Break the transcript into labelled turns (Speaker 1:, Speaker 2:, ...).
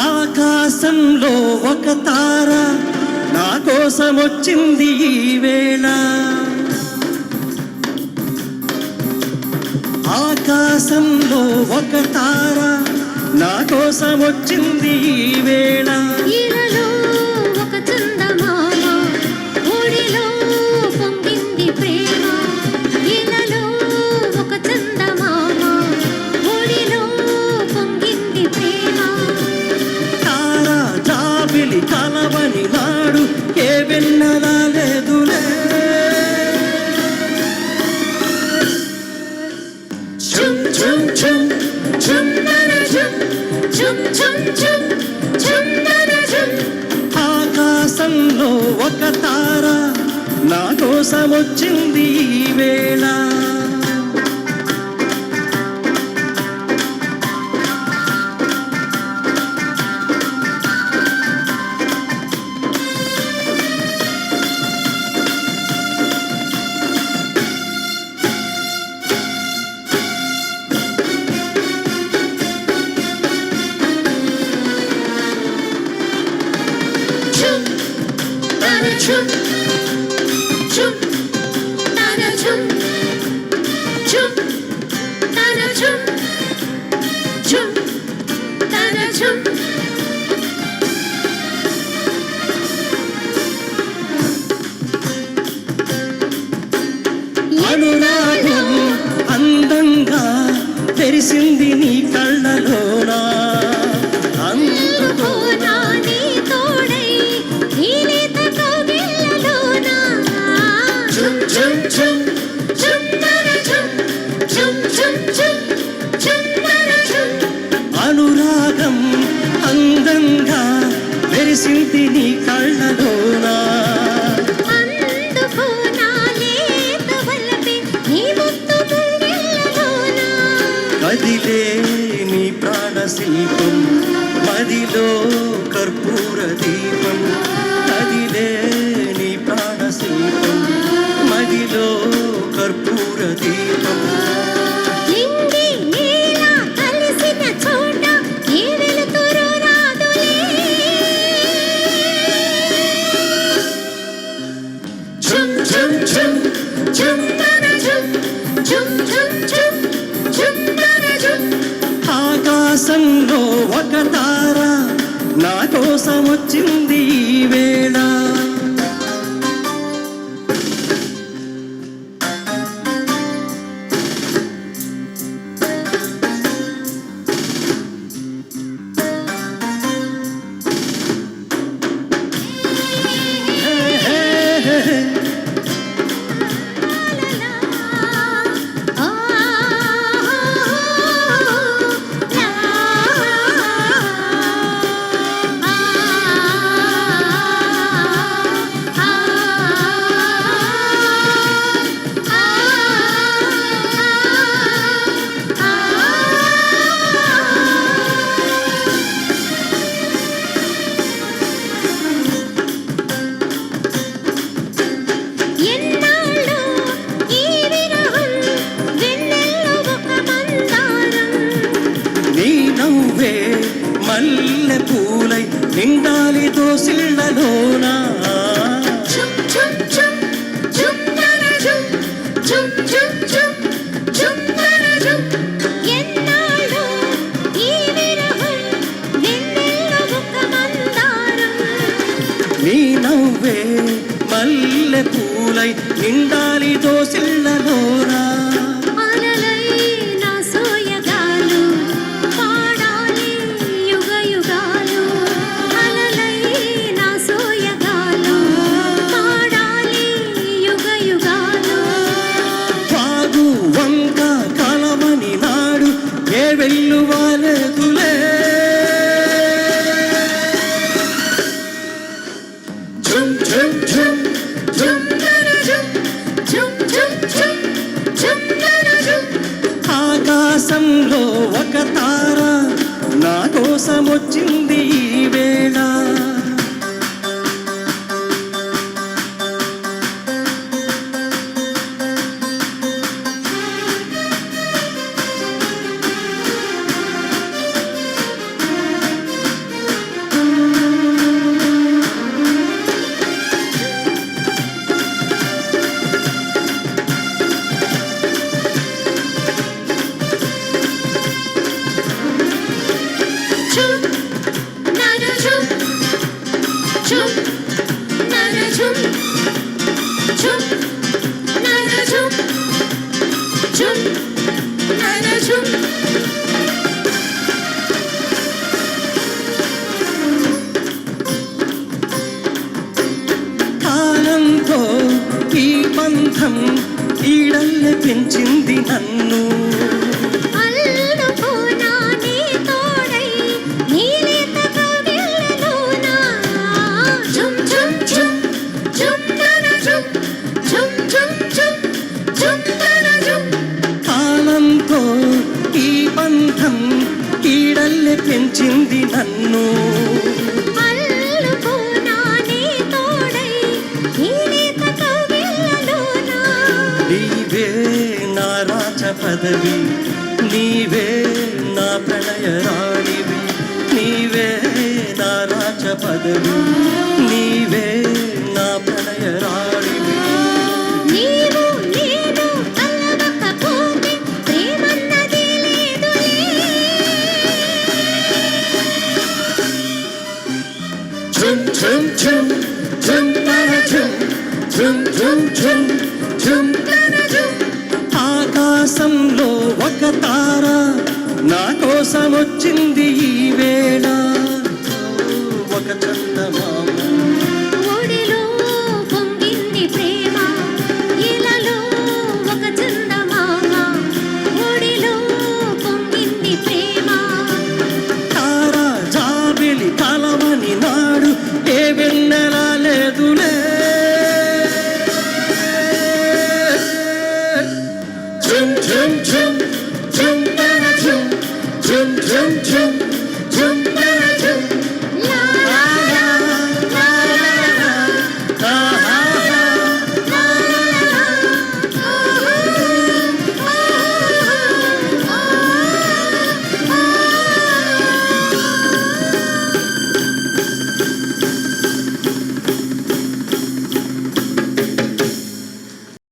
Speaker 1: ఆకాశంలో ఒక తార నా కోసమొచ్చింది ఈ వేళ. ఆకాశంలో ఒక తార. నా కోసం వచ్చింది ఈ వేళ. వచ్చింది కలిసింది నీ
Speaker 2: కళ్ళలో
Speaker 1: ఆకాశంలో ఒక తార నా కోసం వచ్చింది వేళ. నువ్వే మల్లె పూలై నిండాలి దోసిళ్ళలోనా నవ్వే మల్లె పూలై నిండాలి దోసిళ్ళలోనా
Speaker 2: ఆకాశంలో ఒక తార నా కోసమొచ్చింది బంధం కీడల్లె పెంచింది నన్ను. నీవే నా రాజ పదవి నీవే నా ప్రళయ రాణివి నీవే నా రాజ పదవి. ఆకాశంలో ఒక తార నా కోసం వచ్చింది ఈ వేళ. ఒక చందమా